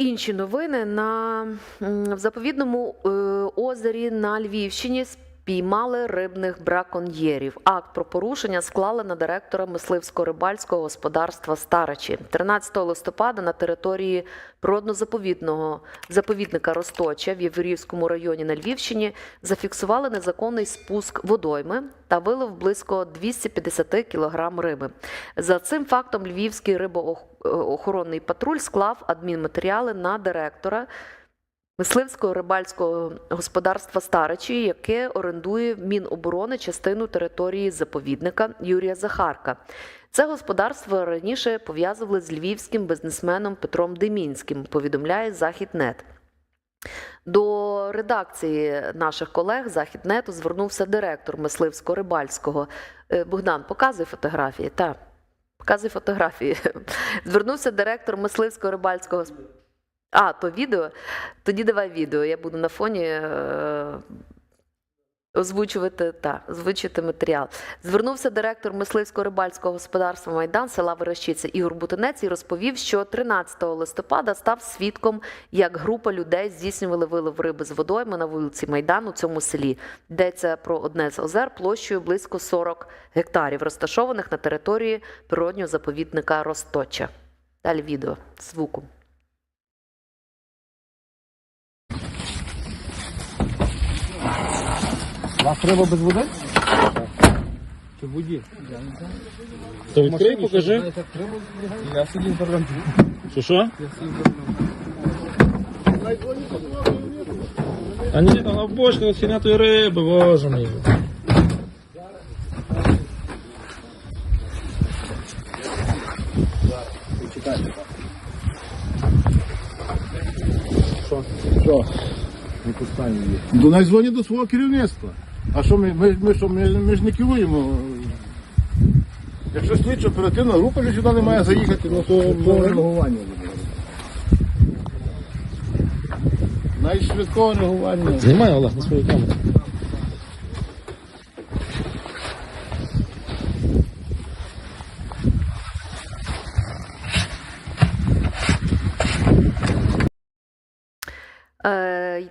інші новини на в заповідному е, озері на Львівщині. Спіймали рибних браконьєрів. Акт про порушення склали на директора мисливсько-рибальського господарства Старичі. 13 листопада на території природно-заповідного заповідника Росточа в Єврівському районі на Львівщині зафіксували незаконний спуск водойми та вилов близько 250 кг риби. За цим фактом Львівський рибоохоронний патруль склав адмінматеріали на директора мисливського рибальського господарства Старичі, яке орендує Міноборони частину території заповідника Юрія Захарка. Це господарство раніше пов'язували з львівським бізнесменом Петром Демінським, повідомляє Західнет. До редакції наших колег Західнету звернувся директор мисливсько-рибальського. Е, Богдан, показуй фотографії. Так, показуй фотографії. Звернувся директор мисливсько-рибальського а, то відео? Тоді давай відео. Я буду на фоні е, озвучувати, та, озвучити матеріал. Звернувся директор мисливсько-рибальського господарства Майдан села Верещиця Ігор Бутинець і розповів, що 13 листопада став свідком, як група людей здійснювали вилов риби з водойми на вулиці Майдан у цьому селі. Йдеться про одне з озер площею близько 40 гектарів, розташованих на території природнього заповідника Росточа. Далі відео звуком. Вас треба без води? Чи в воді? То відкрий, покажи. Я сидів за рулем. Що що? А ні, там на бочку свинятої риби, боже мій. Що? Не пускаю її. До нас дзвонять до свого керівництва. А що ми, ми, ми, що, ми, ми ж не керуємо. Якщо слідчо оперативна група вже сюди не має заїхати, ну то повне реагування буде. Найшвидкого реагування. Знімай Олег на свою камеру. Е,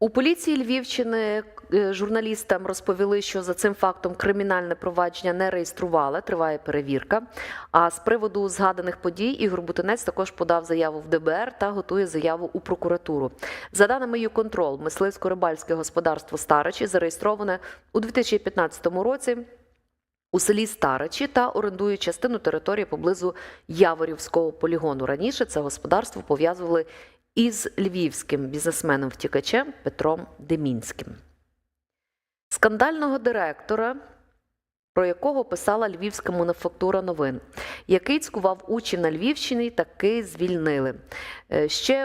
У поліції Львівщини журналістам розповіли, що за цим фактом кримінальне провадження не реєстрували, триває перевірка. А з приводу згаданих подій Ігор Бутинець також подав заяву в ДБР та готує заяву у прокуратуру. За даними ЮКонтрол, мисливсько-рибальське господарство Старичі зареєстроване у 2015 році. У селі Старичі та орендує частину території поблизу Яворівського полігону. Раніше це господарство пов'язували із львівським бізнесменом-втікачем Петром Демінським. Скандального директора, про якого писала львівська мануфактура новин, який цькував учі на Львівщині, таки звільнили. Е, Ще